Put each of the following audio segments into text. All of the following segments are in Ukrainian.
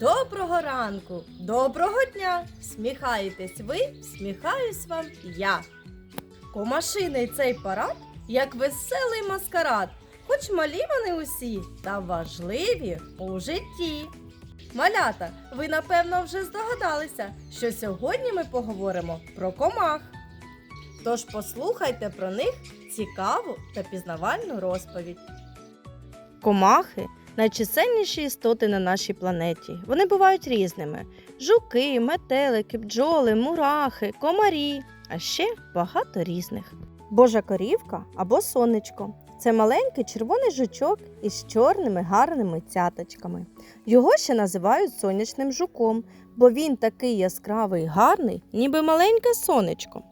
Доброго ранку, доброго дня! Сміхаєтесь ви, сміхаюсь вам я. Комашиний цей парад, як веселий маскарад, хоч малі вони усі, та важливі у житті. Малята, ви напевно вже здогадалися, що сьогодні ми поговоримо про комах. Тож послухайте про них цікаву та пізнавальну розповідь. Комахи найчисельніші істоти на нашій планеті. Вони бувають різними: жуки, метелики, бджоли, мурахи, комарі, а ще багато різних. Божа корівка або сонечко це маленький червоний жучок із чорними гарними цяточками. Його ще називають сонячним жуком, бо він такий яскравий і гарний, ніби маленьке сонечко.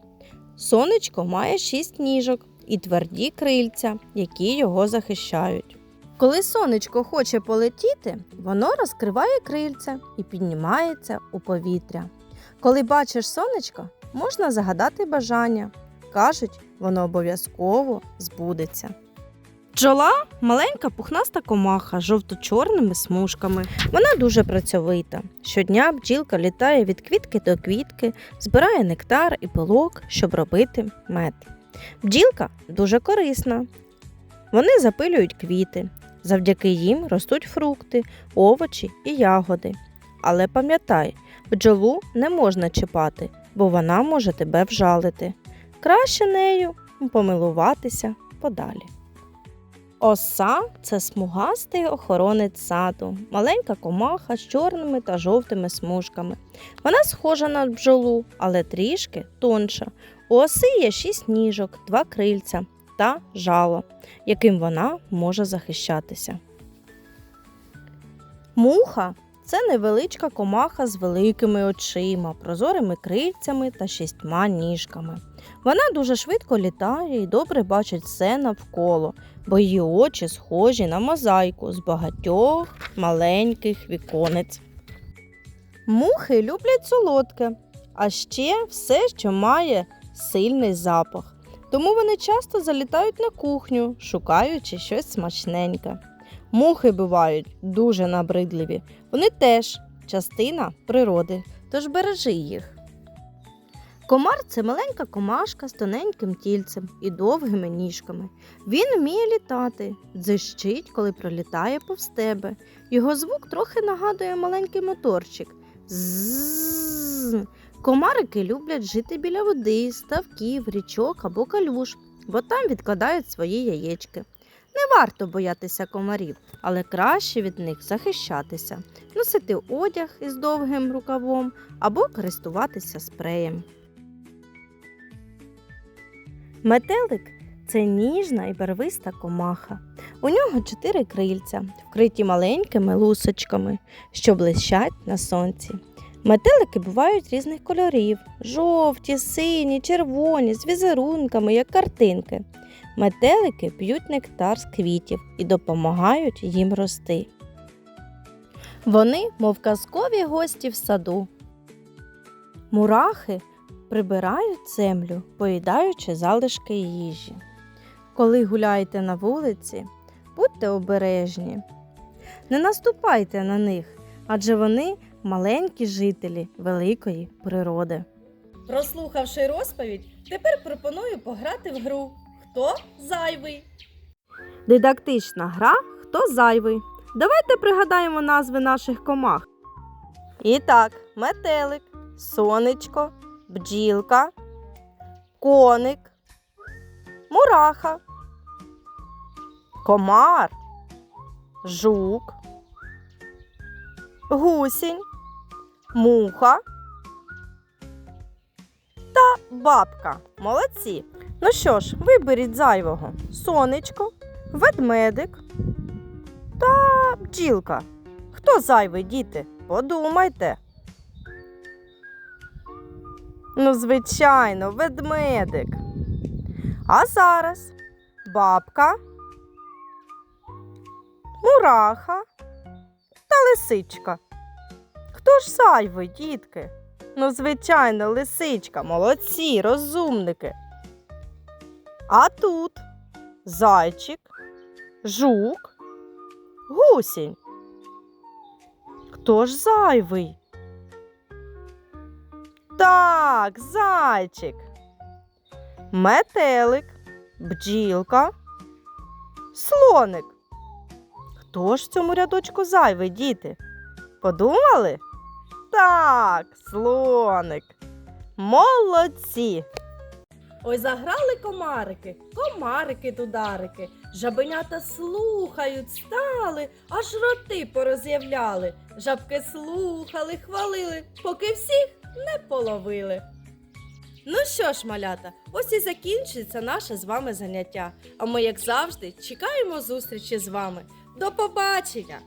Сонечко має шість ніжок і тверді крильця, які його захищають. Коли сонечко хоче полетіти, воно розкриває крильця і піднімається у повітря. Коли бачиш сонечко, можна загадати бажання. Кажуть, воно обов'язково збудеться. Бджола маленька пухнаста комаха з жовто-чорними смужками. Вона дуже працьовита. Щодня бджілка літає від квітки до квітки, збирає нектар і пилок, щоб робити мед. Бджілка дуже корисна. Вони запилюють квіти. Завдяки їм ростуть фрукти, овочі і ягоди. Але пам'ятай, бджолу не можна чіпати, бо вона може тебе вжалити. Краще нею помилуватися подалі. Оса це смугастий охоронець саду, маленька комаха з чорними та жовтими смужками. Вона схожа на бджолу, але трішки тонша. У оси є шість ніжок, два крильця та жало, яким вона може захищатися. Муха це невеличка комаха з великими очима, прозорими крильцями та шістьма ніжками. Вона дуже швидко літає і добре бачить все навколо, бо її очі схожі на мозаїку з багатьох маленьких віконець. Мухи люблять солодке, а ще все, що має сильний запах. Тому вони часто залітають на кухню, шукаючи щось смачненьке. Мухи бувають дуже набридливі. Вони теж частина природи, тож бережи їх. Комар це маленька комашка з тоненьким тільцем і довгими ніжками. Він вміє літати, дзищить, коли пролітає повз тебе. Його звук трохи нагадує маленький моторчик. Зззз. Комарики люблять жити біля води, ставків, річок або калюж, бо там відкладають свої яєчки. Не варто боятися комарів, але краще від них захищатися, носити одяг із довгим рукавом або користуватися спреєм. Метелик це ніжна і барвиста комаха. У нього чотири крильця, вкриті маленькими лусочками, що блищать на сонці. Метелики бувають різних кольорів: жовті, сині, червоні, з візерунками, як картинки. Метелики п'ють нектар з квітів і допомагають їм рости. Вони, мов казкові гості в саду. Мурахи прибирають землю, поїдаючи залишки їжі. Коли гуляєте на вулиці, будьте обережні. Не наступайте на них, адже вони маленькі жителі великої природи. Прослухавши розповідь, тепер пропоную пограти в гру Хто зайвий? Дидактична гра Хто зайвий. Давайте пригадаємо назви наших комах. І так, метелик, сонечко, бджілка, коник, мураха, комар, жук, гусінь, муха та бабка. Молодці. Ну що ж, виберіть зайвого сонечко, ведмедик та бджілка. Хто зайвий, діти? Подумайте. Ну, звичайно, ведмедик. А зараз бабка, мураха лисичка. Хто ж зайвий, дітки? Ну, звичайно, лисичка, молодці, розумники. А тут зайчик, жук, гусінь. Хто ж зайвий? Так, зайчик. Метелик, бджілка, слоник. Хто ж цьому рядочку зайвий, діти? Подумали? Так, слоник. Молодці. Ой, заграли комарики, комарики тударики. Жабенята слухають, стали, аж роти пороз'являли. Жабки слухали, хвалили, поки всіх не половили. Ну що ж, малята, ось і закінчується наше з вами заняття. А ми, як завжди, чекаємо зустрічі з вами. До побачення!